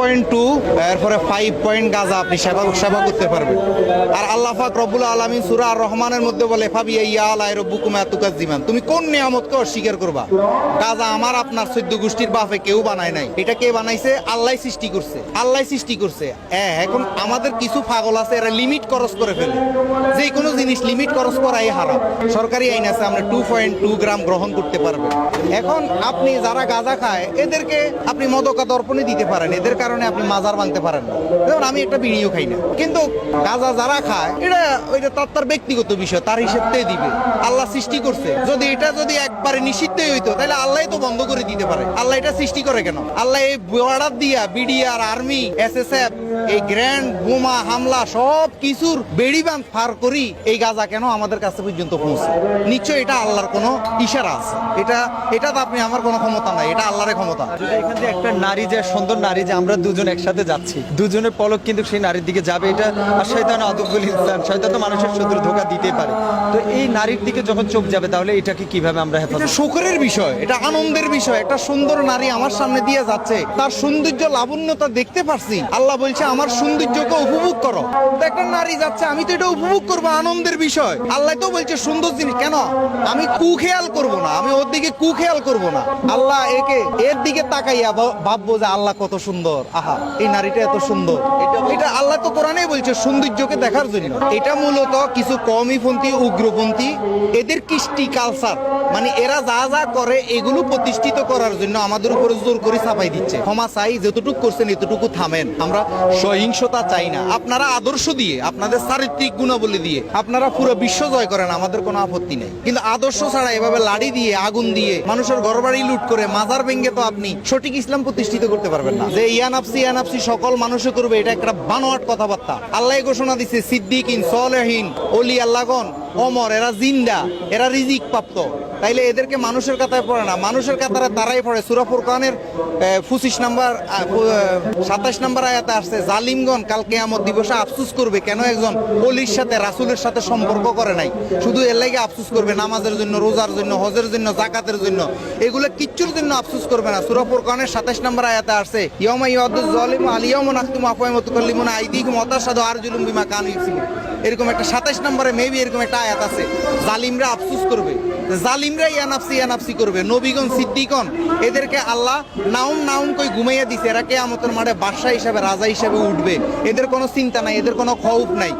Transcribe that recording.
Point two এরপরে five point আপনি সেবা সেবা করতে পারবেন। আর আল্লাহ সুরা আর রহমানের মধ্যে বলে, ফাবি জিমান তুমি কোন নিয়ামতকে অস্বীকার করবা? আমার, আপনার গোষ্ঠীর বাপে কেউ বানায় নাই। এটা কে বানাইছে? আল্লাহ সৃষ্টি করছে। আল্লাহ সৃষ্টি করছে। হ্যাঁ এখন আমাদের কিছু পাগল আছে, এরা লিমিট খরচ করে ফেলে। যে কোনো জিনিস লিমিট খরচ করাই হারাম। সরকারি আইন আছে, আমরা টু পয়েন্ট টু গ্রাম গ্রহণ করতে পারবেন এখন আপনি যারা গাঁজা খায়, এদেরকে আপনি মদকা দর্পণে দিতে পারেন। এদের কারণে আপনি মাজার ভাঙতে পারেন না। যেমন আমি একটা বিড়িও খাই না। কিন্তু গাঁজা যারা খায়, এটা ওইটা তার তার ব্যক্তিগত বিষয়, তার হিসেবতেই দিবে। আল্লাহ সৃষ্টি করছে। যদি এটা যদি একবারে নিষিদ্ধই হইতো, তাহলে আল্লাহ তো বন্ধ করে দিতে পারে। আল্লাহ এটা সৃষ্টি করে কেন? আল্লাহ এই বর্ডার দিয়া বিডিআর আর্মি এসএসএফ এই গ্র্যান্ড বোমা হামলা সব কিছুর বেড়ি বাঁধ পার করি এই গাজা কেন আমাদের কাছে পর্যন্ত পৌঁছে? নিশ্চয় এটা আল্লাহর কোনো ইশারা আছে। এটা এটা তো আপনি আমার কোনো ক্ষমতা নাই এটা আল্লাহরের ক্ষমতা। এখান থেকে একটা নারী যে সুন্দর নারী যে আমরা দুজন একসাথে যাচ্ছি দুজনের পলক কিন্তু সেই নারীর দিকে যাবে এটা আর শয়তান আদবুল ইনসান শয়তান তো মানুষের শত্রু ধোকা দিতে পারে। তো এই নারীর দিকে যখন চোখ যাবে তাহলে এটাকে কীভাবে আমরা হেফাজত সুখের বিষয় এটা আনন্দের বিষয়। একটা সুন্দর নারী আমার সামনে দিয়ে যাচ্ছে তার সৌন্দর্য লাবণ্যতা দেখতে পারছি। আল্লাহ বলছে আমার সৌন্দর্যকে উপভোগ করো। একটা নারী যাচ্ছে, আমি তো এটা উপভোগ করব, আনন্দের বিষয়। আল্লাহ তো বলছে, সুন্দর জিনিস, কেন? আমি কুখেয়াল করব না, আমি ওর দিকে কুখেয়াল করব না। আল্লাহ একে, এর দিকে তাকাইয়া ভাববো যে আল্লাহ কত সুন্দর। আহা, এই নারীটা এত সুন্দর। এটা আল্লাহ তো কোরআনেই বলছে, সৌন্দর্যকে দেখার জন্য। এটা মূলত কিছু কমিপন্থী উগ্রপন্থী, এদের কৃষ্টি কালচার মানে এরা যা যা করে, এগুলো প্রতিষ্ঠিত করার জন্য আমাদের উপরে জোর করে চাপাই দিচ্ছে। ক্ষমা চাই, যতটুকু করছেন, এতটুকু থামেন। আমরা সহিংসতা চাই না। আপনারা আদর্শ দিয়ে, আপনাদের চারিত্রিক গুণাবলী দিয়ে, আপনারা পুরো বিশ্ব জয় করেন, আমাদের কোনো আপত্তি নেই। কিন্তু আদর্শ ছাড়া এভাবে লাড়ি দিয়ে, আগুন দিয়ে, মানুষের ঘরবাড়ি লুট করে, মাজার ভেঙ্গে তো আপনি সঠিক ইসলাম প্রতিষ্ঠিত করতে পারবেন না। যে ইয়ানাপসি ইয়ানাপসি সকল মানুষে করবে, এটা একটা বানোয়াট কথাবার্তা। আল্লাহ ঘোষণা দিচ্ছে সিদ্দিকিন সলেহীন অলি আল্লাগন অমর, এরা জিন্দা, এরা রিজিক প্রাপ্ত তাইলে এদেরকে মানুষের কাতায় পড়ে না। মানুষের কাতারে তারাই পড়ে। সুরাফুর খানের পঁচিশ নাম্বার সাতাশ নাম্বার আয়াতে আসছে, জালিমগণ কালকে আমার দিবসে আফসুস করবে কেন একজন অলির সাথে, রাসুলের সাথে সম্পর্ক করে নাই? শুধু এর লাগে আফসুস করবে, নামাজের জন্য, রোজার জন্য, হজের জন্য জাকাতের জন্য। এগুলো কিচ্ছুর জন্য আফসুস করবে না। সুরাফুর খানের সাতাশ নাম্বার আয়াতে আসছে ইয়মা ইয়াদুজ জালিম আলিয়ামুন আখতুম আফওয়াইম তুকাল্লিমুন আইদিকুম অতাসাদু আরজুলুম বিমা কানু এরকম একটা সাতাশ নম্বরে মেবি এরকম একটা আয়াত আছে। জালিমরা আফসুস করবে। জালিমরা ইয়ানাফসি ইয়ানাফসি করবে। নবীগণ সিদ্দিকন এদেরকে আল্লাহ নাউম নাউম কই ঘুমাইয়া দিছে। এরা কেয়ামতের মাঠে বাদশাহ হিসাবে, রাজা হিসাবে উঠবে। এদের কোনো চিন্তা নাই, এদের কোনো খৌফ নাই।